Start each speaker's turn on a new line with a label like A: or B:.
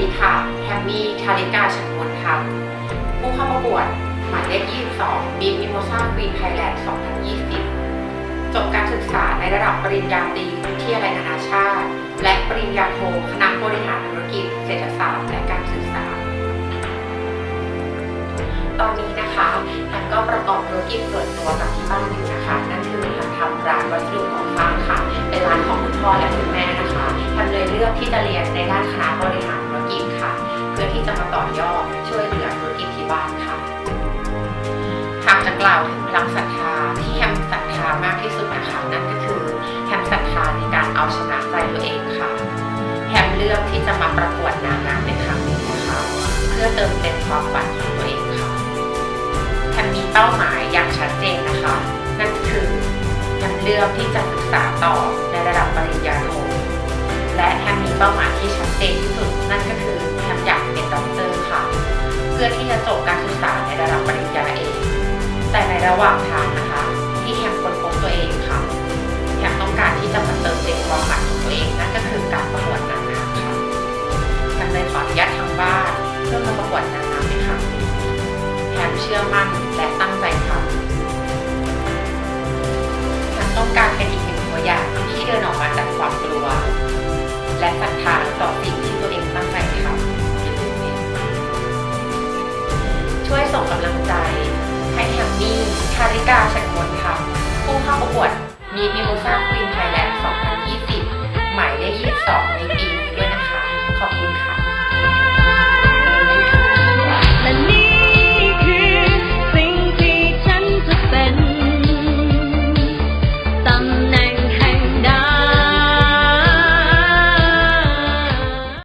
A: ดีค่ะแฮมมี่คาริกาชันมนครับผู้เข้าประกวดหมายเลข 22 บีมิโมซาควีนไทยแลนด์ 2020 จบการศึกษาในระดับปริญญาตรีวิทยาลัยนานาชาติ และปริญญาโทคณะบริหารธุรกิจ เศรษฐศาสตร์และการสื่อสาร ตอนนี้นะคะแอมก็ประกอบธุรกิจส่วนตัวกับที่บ้านอยู่นะคะ นั่นคือแอมทำร้านวัสดุก่อสร้างค่ะ เป็นร้านของคุณพ่อและคุณแม่นะคะแอมเลยเลือกที่จะเรียนในด้านคณะบริหาร พื่อที่จะมาต่อยอดช่วยเหลือธุรกิจที่บ้านค่ะ หากจะกล่าวถึงพลังศรัทธาที่แฮมศรัทธามากที่สุดนะคะนั่นก็คือแฮมศรัทธาในการเอาชนะใจตัวเองค่ะแฮมเลือกที่จะมาประกวดนางงามในครั้งนี้นะคะ เพื่อเติมเต็มความฝันของตัวเองค่ะแฮมมีเป้าหมายอย่างชัดเจนนะคะ นั่นก็คือแฮมเลือกที่จะศึกษาต่อในระดับปริญญาโทและแฮมมีเป้าหมายที่ชัดเจนที่สุดนั่นก็คือ อยากเป็นด็อกเตอร์ค่ะ เพื่อที่จะจบการศึกษาในระดับปริญญาเองแต่ในระหว่างทางนะคะที่แฮมค้นพบตัวเองค่ะแฮมต้องการที่จะมาเติมเต็มความฝันของตัวเองนั่นก็คือการประกวดนางงามค่ะแฮมเลยขออนุญาตทางบ้านเพื่อมาประกวดนางงามในครั้งนี้แฮมเชื่อมั่นำช่วยส่งกำลังใจให้แฮมมี่คาริกาชัยมนค่ะ ผู้เข้าประกวดมีมิโมซาควีนไทยแล